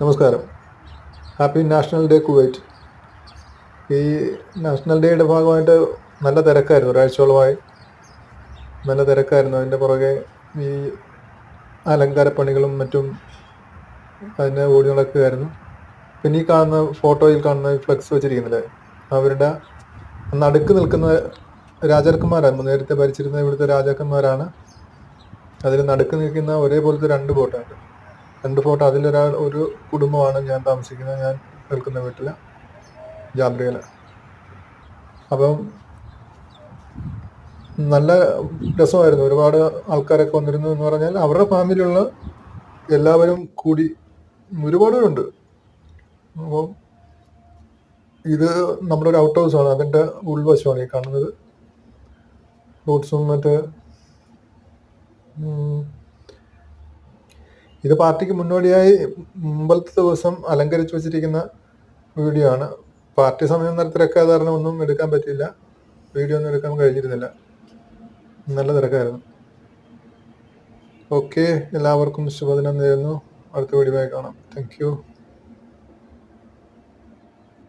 നമസ്കാരം. Happy national day Kuwait. ഈ national ഡേയുടെ ഭാഗമായിട്ട് നല്ല തിരക്കായിരുന്നു ഒരാഴ്ചയോളമായി. നല്ല തിരക്കായിരുന്നു. അതിന്റെ പുറകെ ഈ അലങ്കാരപ്പണികളും മറ്റും അതിനെ ഓടി നടക്കുകയായിരുന്നു പിന്നെ ഈ കാണുന്ന ഫോട്ടോയിൽ കാണുന്ന ഫ്ലെക്സ് വെച്ചിരിക്കുന്നില്ലേ? അവരുടെ നടുക്ക് നിൽക്കുന്ന രാജാക്കന്മാരാണ്. നേരത്തെ ഭരിച്ചിരുന്ന ഇവിടുത്തെ രാജാക്കന്മാരാണ്. അതിൽ നടുക്ക് നിൽക്കുന്ന ഒരേപോലത്തെ രണ്ട് ഫോട്ടോയുണ്ട് രണ്ട് ഫോട്ടോ. അതിലൊരാൾ ഒരു കുടുംബമാണ് ഞാൻ താമസിക്കുന്നത്. ഞാൻ നിൽക്കുന്ന വീട്ടിൽ ജാബ്രിയൽ അപ്പം നല്ല രസമായിരുന്നു. ഒരുപാട് ആൾക്കാരൊക്കെ വന്നിരുന്നു എന്ന് പറഞ്ഞാൽ അവരുടെ ഫാമിലിയുള്ള എല്ലാവരും കൂടി ഒരുപാട് പേരുണ്ട്. അപ്പം ഇത് നമ്മുടെ ഒരു ഔട്ട് ഹൗസ് ആണ്. അതിന്റെ ഉൾവശമാണ് ഈ കാണുന്നത്. ഫ്രൂട്ട്സും മറ്റ് ഇത് പാർട്ടിക്ക് മുന്നോടിയായി മുമ്പത്തെ ദിവസം അലങ്കരിച്ചു വെച്ചിരിക്കുന്ന വീഡിയോ ആണ്. പാർട്ടി സമയം തിരക്കാതെ കാരണം ഒന്നും എടുക്കാൻ പറ്റിയില്ല. വീഡിയോ ഒന്നും എടുക്കാൻ കഴിഞ്ഞിരുന്നില്ല. നല്ല തിരക്കായിരുന്നു. ഓക്കെ. എല്ലാവർക്കും ശുഭദിനം നേരുന്നു. അടുത്ത വീഡിയോ കാണാം. താങ്ക്